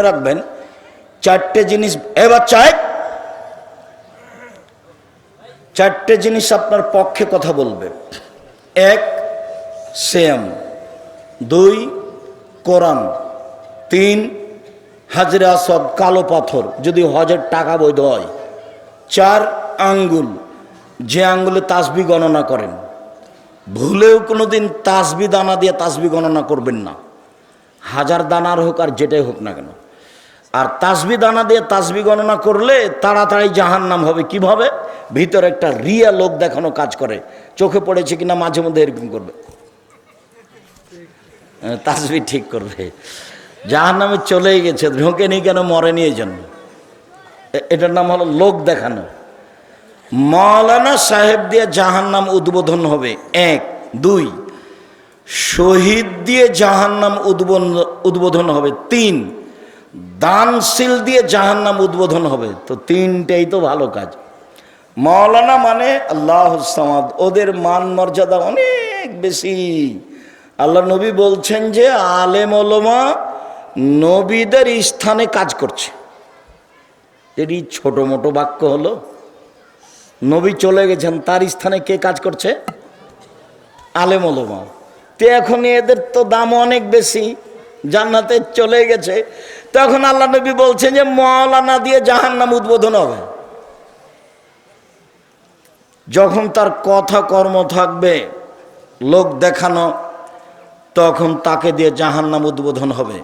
মনে রাখবেন, চারটে জিনিস, এবার চাই চারটে জিনিস আপনার পক্ষে কথা বলবে। এক সেম দুই, কোরআন। তিন, হাজরে আসদ কালো পাথর, যদি হজের টাকা বৈধ হয়। চার, আঙ্গুল। যে আঙ্গুলে তাসবি গণনা করেন। ভুলেও কোনো দিন তাসবি দানা দিয়ে তাসবি গণনা করবেন না। হাজার দানার হোক আর যেটাই হোক না কেন। আর তাসবি দানা দিয়ে তাসবি গণনা করলে তাড়াতাড়ি জাহান নাম হবে। কীভাবে? ভিতরে একটা রিয়া লোক দেখানো কাজ করে। চোখে পড়েছে কিনা মাঝে মধ্যে এরকম করবে। হ্যাঁ, তাসবি ঠিক করবে। জাহান নামে চলেই গেছে ঢোকেনি কেন মরে নিয়ে জন্য এটার নাম হলো লোক দেখানো। মৌলানা সাহেব দিয়ে জাহান নাম উদ্বোধন হবে। এক দুই শহীদ দিয়ে জাহান নাম উদ্বোধন উদ্বোধন হবে। তিন দানশীল দিয়ে জাহান নাম উদ্বোধন হবে। তো তিনটেই তো ভালো কাজ। মৌলানা মানে আল্লাহ সামাদ। ওদের মান মর্যাদা অনেক বেশি। আল্লাহ নবী বলছেন যে, আলেম ওলমা নবীদের স্থানে কাজ করছে। এটি ছোট মোটো বাক্য হলো, নবী চলে গেছেন, তার স্থানে কে কাজ করছে? আলেম ওলমা। তো এখন এদের তো দাম অনেক বেশি। জান্নাতে চলে গেছে। তখন আল্লাহ নবী বলছেন যে মৌলানা দিয়ে জাহান নাম উদ্বোধন হবে। যখন তার কথা কর্ম থাকবে, লোক দেখানো, তখন তাকে দিয়ে জাহান নাম উদ্বোধন হবে।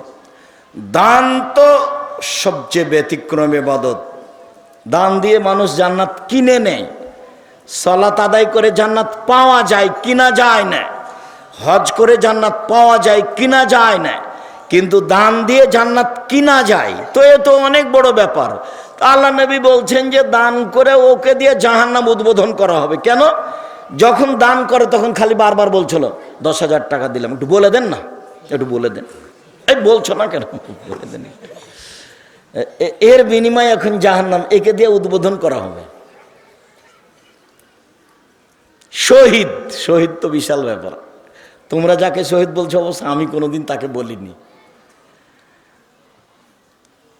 দান তো সবচেয়ে ব্যতিক্রম এবাদত দান দিয়ে মানুষ জান্নাত কিনে নেয়। সলাত আদায় করে জান্নাত পাওয়া যায় কিনা যায় না। হজ করে জান্নাত পাওয়া যায় কিনা যায় না। কিন্তু দান দিয়ে জান্নাত কিনা যায়, তো এ তো অনেক বড় ব্যাপার। আল্লাহ নবী বলছেন যে দান করে ওকে দিয়ে জাহান্নাম উদ্বোধন করা হবে। কেন? যখন দান করে তখন খালি বারবার বলছিল, দশ হাজার টাকা দিলাম। একটু বলে দেন না, একটু বলে দেন। এই বলছো না কেন? বলে দেন এর বিনিময়ে এখন জাহান্নাম একে দিয়ে উদ্বোধন করা হবে। শহীদ শহীদ তো বিশাল ব্যাপার। তোমরা যাকে শহীদ বলছো, অবশ্য আমি কোনোদিন তাকে বলিনি।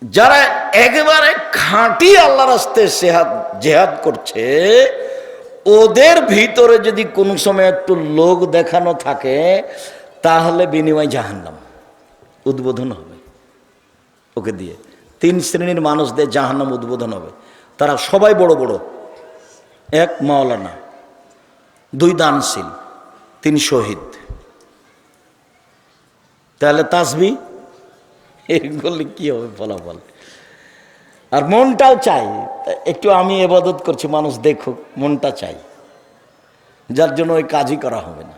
যারা একেবারে খাঁটি আল্লাহ রাস্তে সেহাদ জেহাদ করছে, ওদের ভিতরে যদি কোনো সময় একটু লোক দেখানো থাকে, তাহলে বিনিময় জাহান্নাম উদ্বোধন হবে। ওকে দিয়ে তিন শ্রেণির মানুষদের জাহান্নাম উদ্বোধন হবে। তারা সবাই বড় বড়। এক মাওলানা, দুই দানশীল, তিন শহীদ। তাহলে তাসবি এগুলি কি হবে? ফলাফল আর মনটাও চাই। একটু আমি এবাদত করছি, মানুষ দেখুক, মনটা চাই। যার জন্য ওই কাজই করা হবে না।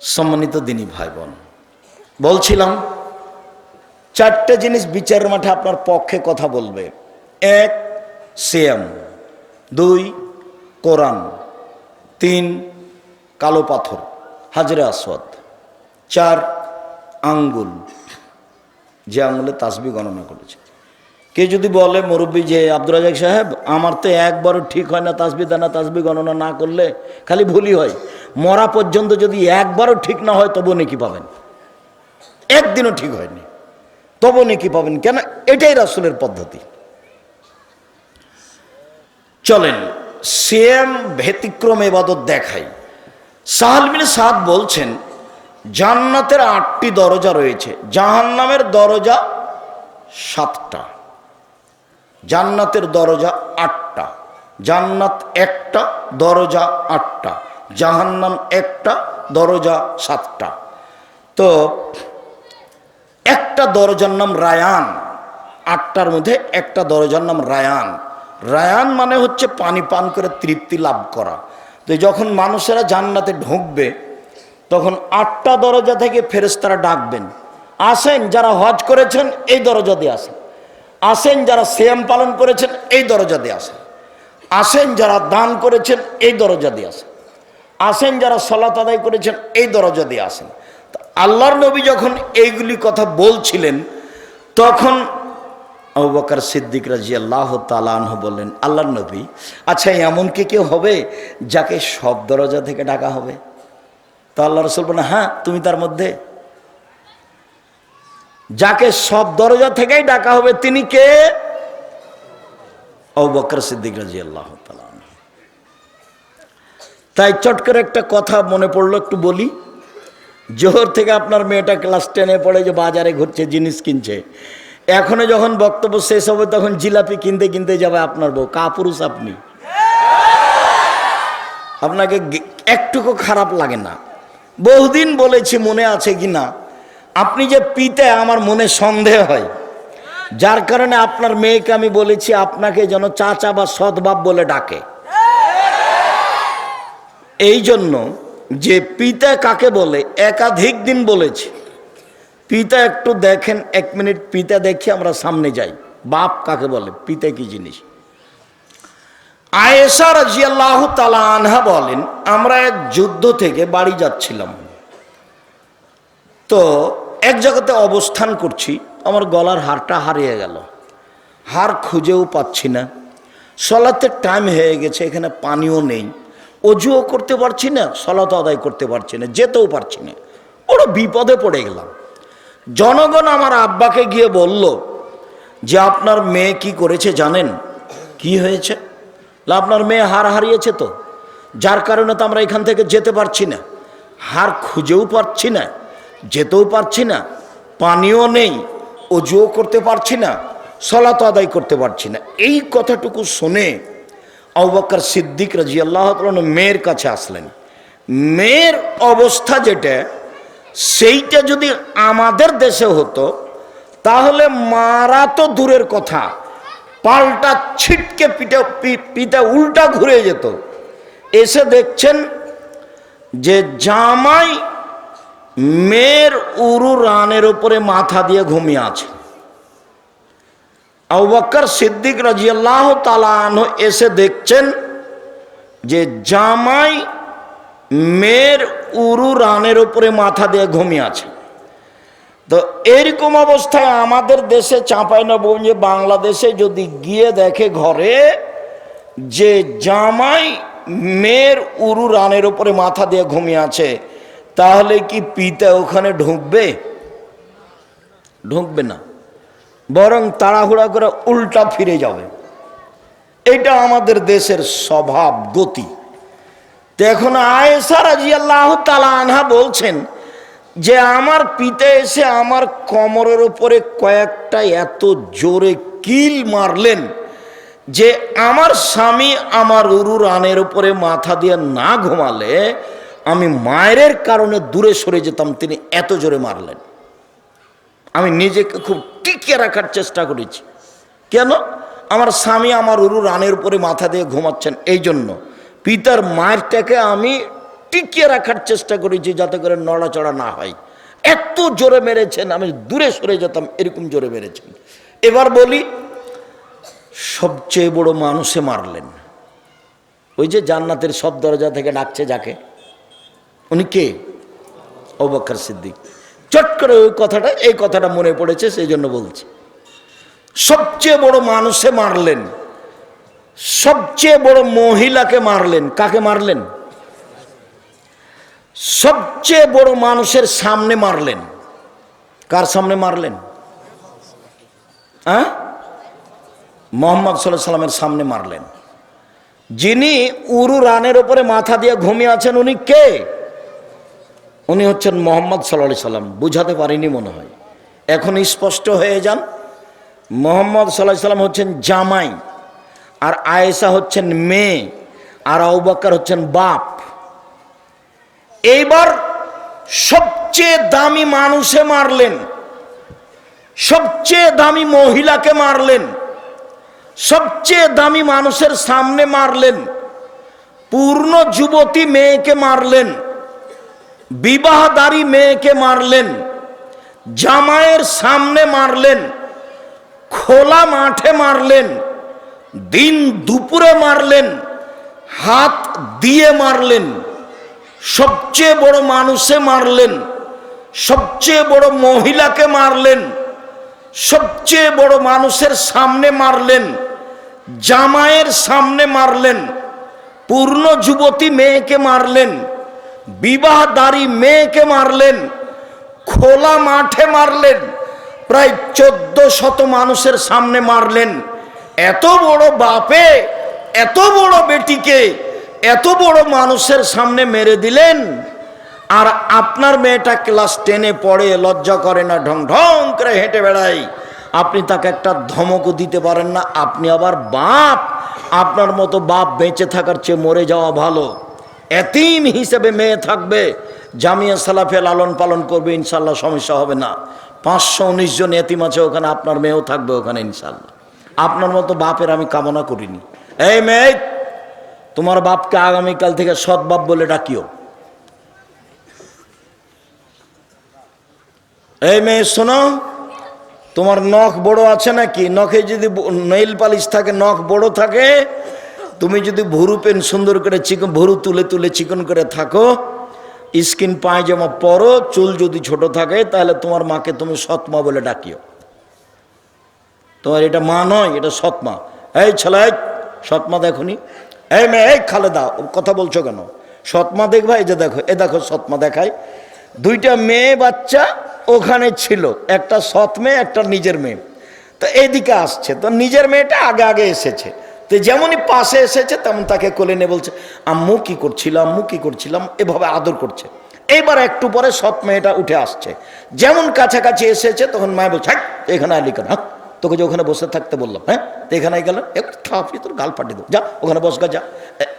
সম্মানিত দিনী ভাই বোন বলছিলাম, চারটে জিনিস বিচারের মাঠে আপনার পক্ষে কথা বলবে। এক সিএম দুই, কোরআন। তিন, কালো পাথর, হাজরে আসওয়াদ। চার, আঙ্গুল। যে আঙ্গুলে তাসবি গণনা করেছে। কে যদি বলে, মুরব্বী যে আব্দুল রাজাক সাহেব, আমার তো একবারও ঠিক হয় না তাসবি দানা তাসবি গণনা না করলে খালি ভুলই হয়। মরা পর্যন্ত যদি একবারও ঠিক না হয় তবু নাকি পাবেন। একদিনও ঠিক হয়নি তবু নাকি পাবেন। কেন? এটাই রাসুলের পদ্ধতি। চলেন সেম ব্যতিক্রম এবাদত দেখাই। সাহালমিন সাদ বলছেন জান্নাতের আটটি দরজা রয়েছে। জাহান্নামের দরজা সাতটা। জান্নাতের দরজা আটটা। জান্নাত একটা, দরজা আটটা। জাহান্নাম একটা, দরজা সাতটা। তো একটা দরজার নাম রায়ান, আটটার মধ্যে একটা দরজার নাম রায়ান। রায়ান মানে হচ্ছে পানি পান করে তৃপ্তি লাভ করা। তো যখন মানুষেরা জান্নাতে ঢুকবে তখন আটটা দরজা থেকে ফেরেস্তারা ডাকবেন। আসেন, যারা হজ করেছেন, এই দরজা দিয়ে আসেন। আসেন, যারা সিয়াম পালন করেছেন, এই দরজা দিয়ে আসেন। আসেন, যারা দান করেছেন, এই দরজা দিয়ে আসেন। আসেন, যারা সলাত আদায় করেছেন, এই দরজা দিয়ে আসেন আল্লাহর নবী যখন এইগুলি কথা বলছিলেন, তখন আবু বকর সিদ্দিক রাজি আল্লাহ তালাহ বললেন, আল্লাহর নবী আচ্ছা এমন কি কেউ হবে যাকে সব দরজা থেকে ডাকা হবে? তো আল্লাহ রসুল বলেন হ্যাঁ তুমি তার মধ্যে। যাকে সব দরজা থেকেই ডাকা হবে, তিনি কে? ও বকর সিদ্দিক রাজি আল্লাহ তাই চট করে একটা কথা মনে পড়ল, একটু বলি। জোহর থেকে আপনার মেয়েটা ক্লাস টেনে পড়ে যে বাজারে ঘুরছে, জিনিস কিনছে। এখনও যখন বক্তব্য শেষ হবে, তখন জিলাপি কিনতে কিনতে যাবে আপনার বউ। কাপুরুষ আপনি। আপনাকে একটুকু খারাপ লাগে না। বহুদিন বলেছি মনে আছে কি না আপনি যে পিতে আমার মনে সন্দেহ হয়। যার কারণে আপনার মেয়েকে আমি বলেছি, আপনাকে যেন চাচা বা সৎবাপ বলে ডাকে। এই জন্য যে পিতা কাকে বলে, একাধিক দিন বলেছি। পিতা একটু দেখেন, এক মিনিট পিতা দেখি, আমরা সামনে যাই। বাপ কাকে বলে, পিতা কি জিনিস? আয়েশা রাজিয়াল্লাহ তালা আনহা বলেন, আমরা এক যুদ্ধ থেকে বাড়ি যাচ্ছিলাম। তো এক জায়গাতে অবস্থান করছি, আমার গলার হারটা হারিয়ে গেল। হার খুঁজেও পাচ্ছি না। সলাতের টাইম হয়ে গেছে, এখানে পানিও নেই। অজুও করতে পারছি না, সলাত আদায় করতে পারছি না, যেতেও পারছি না। বড় বিপদে পড়ে গেলাম। জনগণ আমার আব্বাকে গিয়ে বলল, যে আপনার মেয়ে কি করেছে জানেন? কি হয়েছে? আপনার মেয়ে হার হারিয়েছে তো। যার কারণে তো আমরা এখান থেকে যেতে পারছি না। হার খুঁজেও পারছি না, যেতেও পারছি না, পানিও নেই, অজুও করতে পারছি না, সলাত আদায় করতে পারছি না। এই কথাটুকু শুনে আউবাক্কর সিদ্দিক রাজি আল্লাহ মেয়ের কাছে আসলেন। মেয়ের অবস্থা যেটা, সেইটা যদি আমাদের দেশে হতো, তাহলে মারা তো দূরের কথা। পাল্টা ছিটকে পিঠে পিঠে উল্টা ঘুরে যেত। এসে দেখছেন যে জামাই মেয়ের উরু রানের উপরে মাথা দিয়ে ঘুমিয়ে আছে। আউবাক্কর সিদ্দিক রাজিয়াল্লাহ তালান এসে দেখছেন যে জামাই মেয়ের উরু রানের উপরে মাথা দিয়ে ঘুমিয়ে আছে। তো এরকম অবস্থায় আমাদের দেশে চাঁপাই নবগঞ্জে বাংলাদেশে যদি গিয়ে দেখে ঘরে যে জামাই মেয়ের উরু রানের উপরে মাথা দিয়ে ঘুমিয়ে আছে, তাহলে কি পিতা ওখানে ঢুকবে? ঢুকবে না। বরং তাড়াহুড়া করে উল্টা ফিরে যাবে। এটা আমাদের দেশের স্বভাব, গতি। তো এখন আয়েসা রাজি আল্লাহ তালা আনহা বলছেন যে আমার পিতা এসে আমার কমরের উপরে কয়েকটা এত জোরে কিল মারলেন যে আমার স্বামী আমার উরু রানের উপরে মাথা দিয়ে না ঘুমালে আমি মায়ের কারণে দূরে সরে যেতাম, তিনি এত জোরে মারলেন। আমি নিজেকে খুব টিকিয়ে রাখার চেষ্টা করেছি। কেন? আমার স্বামী আমার উরু রানের উপরে মাথা দিয়ে ঘুমাচ্ছেন এই জন্য পিতার মায়েরটাকে আমি টিকিয়ে রাখার চেষ্টা করেছি যাতে করে নড়াচড়া না হয়। এত জোরে মেরেছেন, আমি দূরে সরে যেতাম, এরকম জোরে মেরেছেন। এবার বলি, সবচেয়ে বড় মানুষে মারলেন। ওই যে জান্নাতের সব দরজা থেকে ডাকছে যাকে, উনি কে? অবকার সিদ্দিক। চট করে ওই কথাটা, এই কথাটা মনে পড়েছে সেই জন্য বলছি। সবচেয়ে বড় মানুষে মারলেন, সবচেয়ে বড় মহিলাকে মারলেন। কাকে মারলেন? সবচেয়ে বড় মানুষের সামনে মারলেন। কার সামনে মারলেন? হ্যাঁ? মোহাম্মদ সাল্লাহ সাল্লামের সামনে মারলেন। যিনি উরু রানের উপরে মাথা দিয়ে ঘুমিয়ে আছেন, উনি কে? উনি হচ্ছেন মোহাম্মদ সাল্লা সাল্লাম। বুঝাতে পারিনি মনে হয়। এখন স্পষ্ট হয়ে যান। মোহাম্মদ সাল্লাহ সাল্লাম হচ্ছেন জামাই, আর আয়েশা হচ্ছেন মেয়ে, আর আউবাক্কার হচ্ছেন বাপ। এইবার সবচেয়ে দামি মানুষে মারলেন, সবচেয়ে দামি মহিলাকে মারলেন, সবচেয়ে দামি মানুষের সামনে মারলেন, পূর্ণ যুবতী মেয়েকে মারলেন, বিবাহদারী মেয়েকে মারলেন, জামাইয়ের সামনে মারলেন, খোলা মাঠে মারলেন, দিন দুপুরে মারলেন, হাত দিয়ে মারলেন। সবচেয়ে বড় মানুষে মারলেন, সবচেয়ে বড় মহিলাকে মারলেন, সবচেয়ে বড় মানুষের সামনে মারলেন, জামাইয়ের সামনে মারলেন, পূর্ণ যুবতী মেয়েকে মারলেন, বিবাহদারী মেয়েকে মারলেন, খোলা মাঠে মারলেন, প্রায় চোদ্দ শত মানুষের সামনে মারলেন। এত বড় বাপে, এত বড় বেটিকে এত বড় মানুষের সামনে মেরে দিলেন, আর আপনার মেয়েটা ক্লাস টেনে পড়ে, লজ্জা করে না, ঢং ঢং করে হেঁটে বেড়ায়। আপনি তাকে একটা ধমকও দিতে পারেন না, আপনি আবার বাপ, আপনার মতো বাপ বেঁচে থাকার চেয়ে মরে যাওয়া ভালো। এতিম হিসেবে মেয়ে থাকবে, জামিয়া সালাফে লালন পালন করবে ইনশাল্লাহ সমস্যা হবে না। পাঁচশো উনিশ জন এতিম আছে ওখানে, আপনার মেয়েও থাকবে ওখানে ইনশাল্লাহ আপনার মতো বাপের আমি কামনা করিনি। এই মেয়ে তোমার বাপকে আগামীকাল থেকে সৎ বাপ বলে ডাকিও। এই মেয়ে, শোনো, তোমার নখ বড় আছে নাকি? নখে যদি নেইল পালিশ থাকে, নখ বড় থাকে, তুমি যদি ভুরু পেন সুন্দর করে চিকন, ভুরু তুলে তুলে চিকন করে থাকো, স্কিন পায়জামা পরো, চুল যদি ছোট থাকে, তাহলে তোমার মাকে তুমি সৎমা বলে ডাকিও। তোমার এটা মা নয়, এটা সৎমা এই ছেলে সৎমা দেখুনি এই মেয়ে, এই খালেদা কথা বলছো কেন? সৎমা দেখবা এই যে দেখো এ দেখো সৎমা দেখায়। দুইটা মেয়ে বাচ্চা ওখানে ছিল, একটা সৎ মেয়ে, একটা নিজের মেয়ে। তো এইদিকে আসছে, তো নিজের মেয়েটা আগে আগে এসেছে। তো যেমনই পাশে এসেছে, তেমন তাকে কোলে নিয়ে বলছে, আম্মু কি করছিলাম আম্মু কি করছিলাম এভাবে আদর করছে। এবার একটু পরে সৎ মেয়েটা উঠে আসছে। যেমন কাছাকাছি এসেছে, তখন মায় বলছে এখানে আলি কেন হ্যাঁ তোকে যে ওখানে বসে থাকতে বললাম হ্যাঁ? তো এখানে গেল একটু থাপি তোর গাল ফাটিয়ে দেবো। যা, ওখানে বস গা, যা।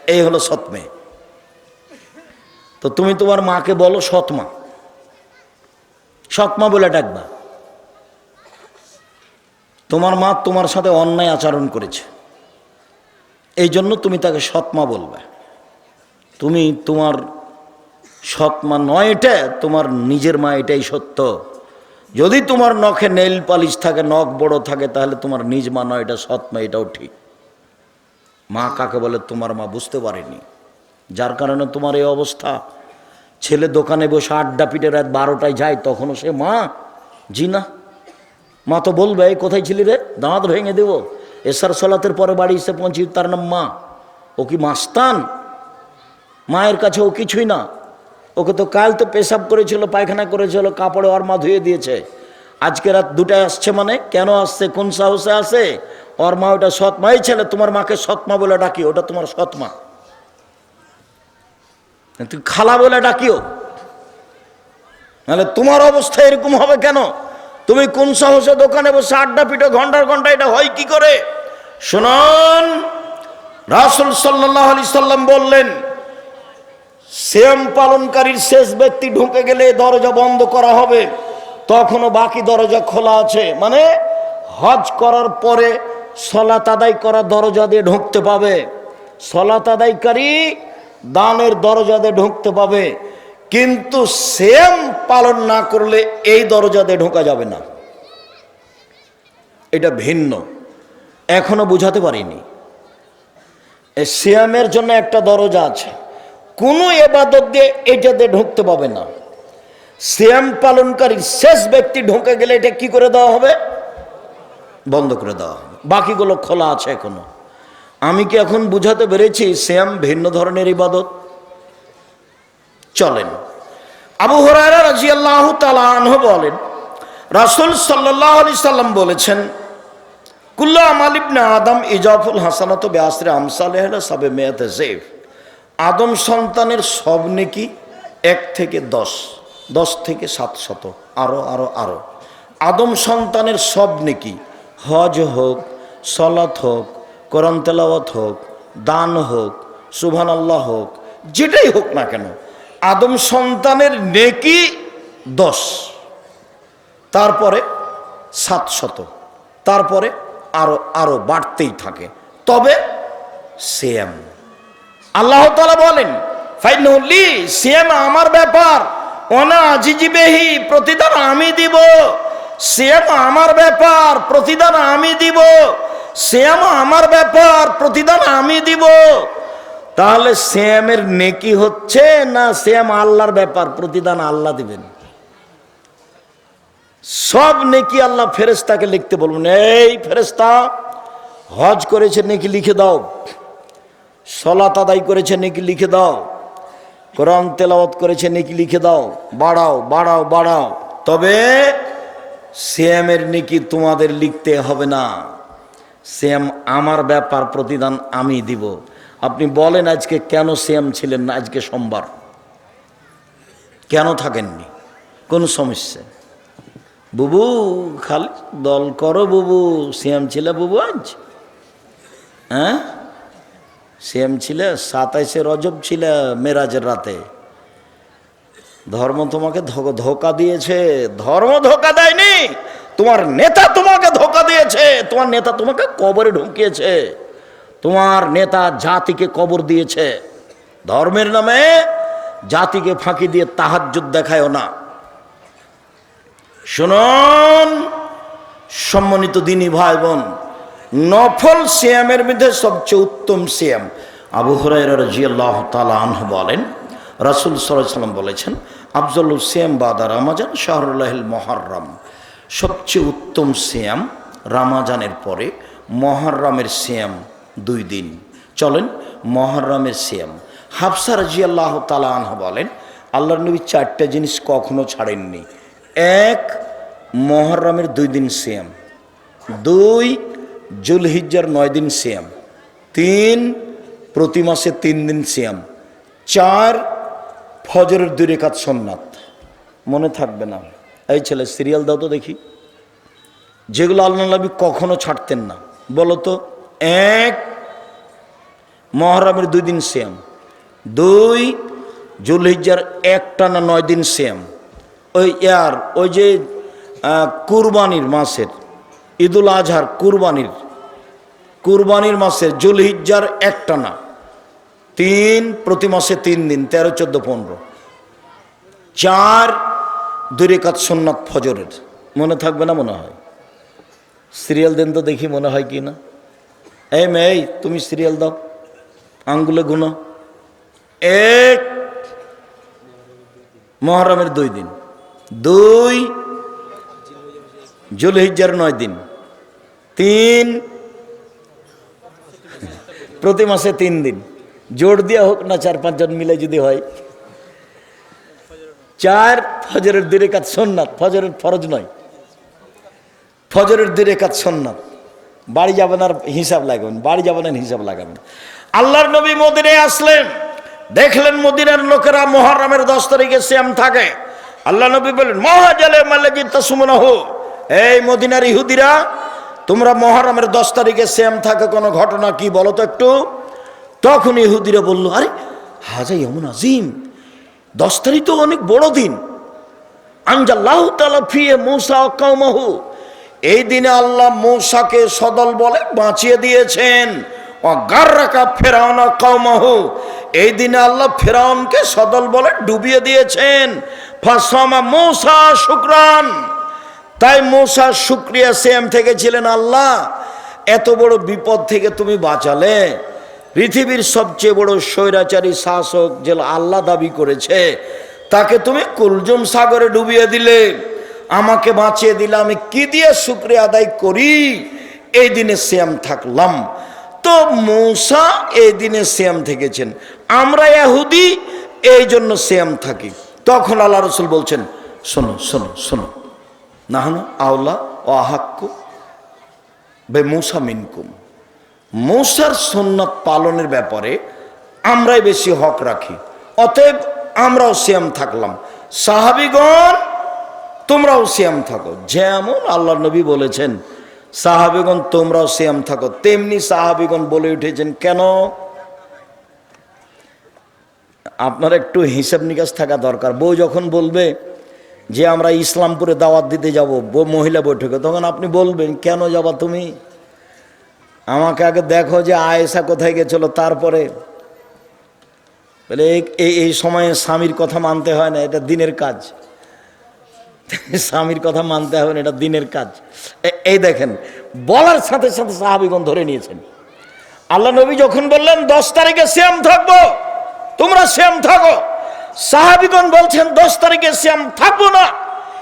এই হলো সৎ মেয়ে। তো তুমি তোমার মাকে বলো সৎ মা। সৎ মা বলে ডাকবা। তোমার মা তোমার সাথে অন্যায় আচরণ করেছে। এই জন্য তুমি তাকে সৎ মা বলবে। তুমি তোমার সৎ মা নয়, এটা তোমার নিজের মা, এটাই সত্য। যদি তোমার নখে নেল পালিশ থাকে, নখ বড় থাকে, তাহলে তোমার নিজ মা নয়, এটা সৎ মা এটাও ঠিক। মা কাকে বলে? তোমার মা বুঝতে পারেনি। যার কারণে তোমার এই অবস্থা। ছেলে দোকানে বসে আড্ডা পিটে রাত বারোটায় যায়, তখনও সে মা। জি না। মা তো বলবে, "এই কোথায় ছিলি রে? দাঁত ভেঙে দেবো। এসার সলাতের পরে বাড়ি এসে পৌঁছি, তার নাম মা। ও কি মাস্তান? মায়ের কাছে ও কিছুই না। ওকে তো কাল তো পেশাব করেছিল, পায়খানা করেছিল, কাপড়ে ওর মা ধুয়ে দিয়েছে। আজকে রাত দুটায় আসছে মানে? কেন আসছে? কোন সাহসে আসে ওর মা ওটা সৎমাই ছেলে, তোমার মাকে সৎমা বলে ডাকি ওটা তোমার সৎমা তুমি খালা বলে ডাকিও। নাহলে তোমার অবস্থা এরকম হবে কেন? তুমি কোন সাহসে দোকানে বসে আড্ডা পিঠো ঘণ্টার ঘণ্টা এটা হয় কি করে? শুনুন, রাসুল সাল্লাহ আলি সাল্লাম বললেন শ্যাম পালনকারীর শেষ ব্যক্তি ঢুকে গেলে দরজা বন্ধ করা হবে। তখনও বাকি দরজা খোলা আছে। মানে হজ করার পরে সলাত আদায় করা দরজা দিয়ে ঢুকতে পাবে। সলাত আদায়কারী দানের দরজা দিয়ে ঢুকতে পাবে। কিন্তু শ্যাম পালন না করলে এই দরজা দিয়ে ঢোকা যাবে না। এটা ভিন্ন। এখনও বুঝাতে পারিনি। শ্যামের জন্য একটা দরজা আছে। কোনো এবাদত দিয়ে এটাতে ঢুকতে পাবে না। শ্যাম পালনকারী শেষ ব্যক্তি ঢুকে গেলে এটা কি করে দেওয়া হবে? বন্ধ করে দেওয়া হবে। বাকিগুলো খোলা আছে এখনও। আমি কি এখন বুঝাতে পেরেছি শ্যাম ভিন্ন ধরনের ইবাদত? চলেন। আবু হরারা রাজি আল্লাহ তালাহ বলেন, রাসুল সাল্লাহ আলি সাল্লাম বলেছেন, কুল্লা আমালিবনে আদম ইজাফুল হাসানত বেআসরে আমসালেহ সাবে মেয়াতে জেফ আদম সন্তানের সব নেকি এক থেকে দশ দশ থেকে সাতশত আরও আরও আরও আদম সন্তানের সব নেকি হজ হোক সলাত হোক, কোরআন তেলাওয়াত হোক, দান হোক সুবহান আল্লাহ হোক, যেটাই হোক না কেন, আদম সন্তানের নেকি দশ, তারপরে সাতশত তারপরে আরও আরও বাড়তেই থাকে। তবে সেম আল্লাহ তালা বলেন আমার ব্যাপার। অনা আজিজিবেহি, প্রতিদান আমি দিব। সেম আমার ব্যাপার, প্রতিদান আমি দিব। সেম আমার ব্যাপার, প্রতিদান আমি দিব। তাহলে শ্যামের নেকি হচ্ছে না শ্যাম আল্লাহর ব্যাপার, প্রতিদান আল্লাহ দিবেন? সব নেকি আল্লাহ ফেরেস্তাকে লিখতে বলবেন, এই ফেরেস্তা হজ করেছে, নেকি লিখে দাও। সলাত আদায় করেছে, নেকি লিখে দাও। কোরআন তেলাওয়াত করেছে, নাকি লিখে দাও। বাড়াও বাড়াও বাড়াও। তবে শ্যামের নিকি তোমাদের লিখতে হবে না। শ্যাম আমার ব্যাপার প্রতিদান আমি দিব। আপনি বলেন আজকে কেন শ্যাম ছিলেন না? আজকে সোমবার। কেন থাকেননি? কোন সমস্যা? বুবু, খালি দল করো বুবু। শ্যাম ছিল বুবু আজ? হ্যাঁ? শ্যাম ছিল, সাতাইশে রজব ছিল মেরাজের রাতে। ধর্ম তোমাকে ধোকা দিয়েছে। ধর্ম ধোকা দেয়নি। তোমার নেতা তোমাকে ধোকা দিয়েছে। তোমার নেতা তোমাকে কবরে ঢুকিয়েছে। তোমার নেতা জাতিকে কবর দিয়েছে। ধর্মের নামে জাতিকে ফাঁকি দিয়ে তাহাজ্জুদ দেখায়ও না। শুনুন, সম্মানিত দিনী ভাই বোন নফল সিয়ামের মধ্যে সবচেয়ে উত্তম সিয়াম। আবু হরাইরা রাজিয়াল্লাহ তালা আনহ বলেন, রাসুল সাল্লাম বলেছেন আফজল সিয়াম বাদা রামাজান শাহরুল্লাহিল মহারম সবচেয়ে উত্তম সিয়াম রামাজানের পরে মহারমের সিয়াম দুই দিন। চলেন মহারমের সিয়াম। হাফসা রাজিয়াল্লাহ তালা আনহ বলেন, আল্লাহর নবী চারটা জিনিস কখনো ছাড়েননি। এক মহরমের দুই দিন সিয়াম। দুই জুলহিজ্জার নয় দিন সিয়াম। তিন, প্রতি মাসে তিন দিন সিয়াম। চার, ফজরের দুই রেখাত সন্ন্যাত মনে থাকবে না। এই ছেলে, সিরিয়াল দাও তো দেখি। যেগুলো আল্লাহ কখনো ছাড়তেন না। বলো তো, এক, মহরমের দুই দিন সিয়াম। দুই, জুলহিজ্জার একটা না নয় দিন সিয়াম। ওই ইয়ার, ওই যে কুরবানির মাসের, ঈদুল আজহার কুরবানির কুরবানির মাসের জুলহিজ্জার একটা না। তিন, প্রতি মাসে তিন দিন, তেরো, চোদ্দ, পনেরো। চার, দুই রেখাত সোননাথ ফজরের। মনে থাকবে না মনে হয়? সিরিয়াল দেন তো দেখি মনে হয় কি না? এই মেয়ে, তুমি সিরিয়াল দাও। আঙ্গুলে গুনো। এক, মহরমের দুই দিন। দুই, জুলহিজ্জার নয় দিন। তিন প্রতি মাসে তিন দিন। জোর দেওয়া হোক না চার পাঁচজন মিলে যদি হয়। চার, ফজরের দুই রেখাত সন্ন্যাত ফজরের ফরজ নয়। ফজরের দুই রেখাত সন্ন্যাত বাড়ি যাবেন আর হিসাব লাগাবেন, বাড়ি যাবেন আর হিসাব লাগাবেন। আল্লাহর নবী মদিনে আসলেন। দেখলেন মদিনার লোকেরা মহরমের দশ তারিখে শ্যাম থাকে। আল্লাহ নবী বললেন মহাজালে মাল্লাজি তসুমনাহ। এই মদিনার ইহুদিরা তোমরা মহরমের দশ তারিখে সেম থাকে কোনো ঘটনা কি বলো তো একটু? তখন ইহুদিরা বলল, আরে, হাজাই এমন আজিম। দশ তারিখ তো অনেক বড় দিন। আনজাল্লাহ তালা ফিয়ে মৌসা কাউমাহু এই দিনে আল্লাহ মৌসাকে সদল বলে বাঁচিয়ে দিয়েছেন। ও গার্রাকা ফেরাউন কাউমাহু এই দিনে আল্লাহ ফেরাউনকে সদল বলে ডুবিয়ে দিয়েছেন। ফাসমা মৌসা শুক্রান। তাই মৌসা শুক্রিয়া সেম থেকে ছিলেন আল্লাহ, এত বড় বিপদ থেকে তুমি বাঁচালে। পৃথিবীর সবচেয়ে বড় স্বৈরাচারী শাসক যে আল্লাহ দাবি করেছে, তাকে তুমি কুলজুম সাগরে ডুবিয়ে দিলে। আমাকে বাঁচিয়ে দিলে, আমি কি দিয়ে শুক্রিয়া আদায় করি? এই দিনে শ্যাম থাকলাম। তো মৌসা এই দিনে শ্যাম থেকেছেন। আমরা এহুদি এই জন্য শ্যাম থাকি। তখন আল্লাহ রসুল বলছেন, শোনো শোনো শোনো। নাহানো আওলা ও আহাক্কু বে মৌসা মিনকুম। মৌসার সন্ন্যত পালনের ব্যাপারে আমরাই বেশি হক রাখি। অতএব আমরাও শ্যাম থাকলাম। সাহাবিগণ, তোমরাও শ্যাম থাকো। যেমন আল্লাহ নবী বলেছেন, সাহাবিগণ, তোমরাও শ্যাম থাকো। তেমনি সাহাবিগণ বলে উঠেছেন, কেন? আপনার একটু হিসাব নিকাশ থাকা দরকার। বউ যখন বলবে যে আমরা ইসলামপুরে দাওয়াত দিতে যাব মহিলা বৈঠকে, তখন আপনি বলবেন, কেন যাবা তুমি? আমাকে আগে দেখো যে আয়েশা কোথায় গেছিল, তারপরে এই- এই সময়ে স্বামীর কথা মানতে হয় না, এটা দিনের কাজ। স্বামীর কথা মানতে হবে না, এটা দিনের কাজ। এই দেখেন, বলার সাথে সাথে সাহাবিগণ ধরে নিয়েছেন। আল্লাহ নবী যখন বললেন, দশ তারিখে শ্যাম থাকব, তোমরা শ্যাম থাকো। সাহাবিগণ বলছেন, দশ তারিখে শ্যাম থাকব না।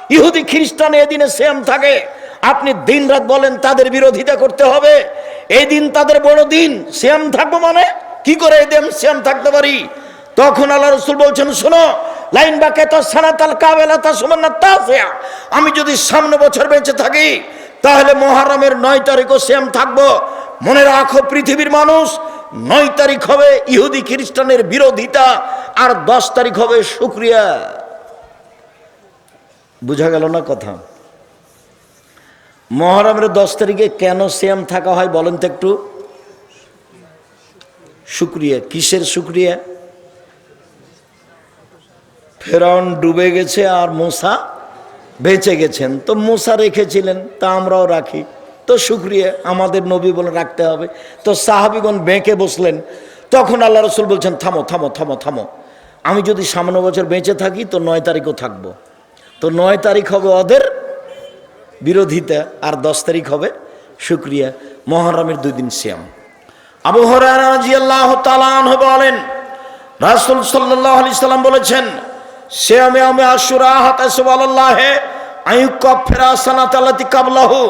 ইহুদি খ্রিস্টান এদিনে শ্যাম থাকে। আপনি দিন রাত বলেন, তাদের বিরোধিতা করতে হবে। এই দিন তাদের বড় দিন। শ্যাম থাকব মানে? কি করে এই দিন শ্যাম থাকতে পারি? তখন আল্লাহ রসুল বলছেন, শোনো, লাইন বাকে তো সানাতাল কাবেলা তা সমান আমি যদি সামনে বছর বেঁচে থাকি, তাহলে মহারমের নয় তারিখও শ্যাম থাকব। মনে রাখো, পৃথিবীর মানুষ নয় তারিখ হবে ইহুদি খ্রিস্টানের বিরোধিতা আর দশ তারিখ হবে শুক্রিয়া। বুঝা গেল না কথা? মহরমের দশ তারিখে কেন সেম থাকা হয় বলেন তো একটু? শুক্রিয়া। কিসের শুক্রিয়া? ফেরাউন ডুবে গেছে আর মূসা বেঁচে গেছেন। তো মূসা রেখেছিলেন, তা আমরাও রাখি। তো শুক্রিয়া, আমাদের নবী বলে রাখতে হবে। তো সাহাবিগণ বেঁকে বসলেন। তখন আল্লাহ রসুল বলছেন, থামো থামো থামো থামো। আমি যদি সামনে বছর বেঁচে থাকি, তো নয় তারিখও থাকব। তো নয় তারিখ হবে ওদের বিরোধিতা, আর দশ তারিখ হবে শুক্রিয়া, মহরমের দুই দিন শ্যাম আবু হরাজিয়াল্লাহ তালান বলেন, রাসুল সাল্লাহ আলি সাল্লাম বলেছেন শ্যামে আমি আশুরা হাতে সুবাল্লাহে আয়ুক ফেরা সানাত আল্লাতি কাবলাহু।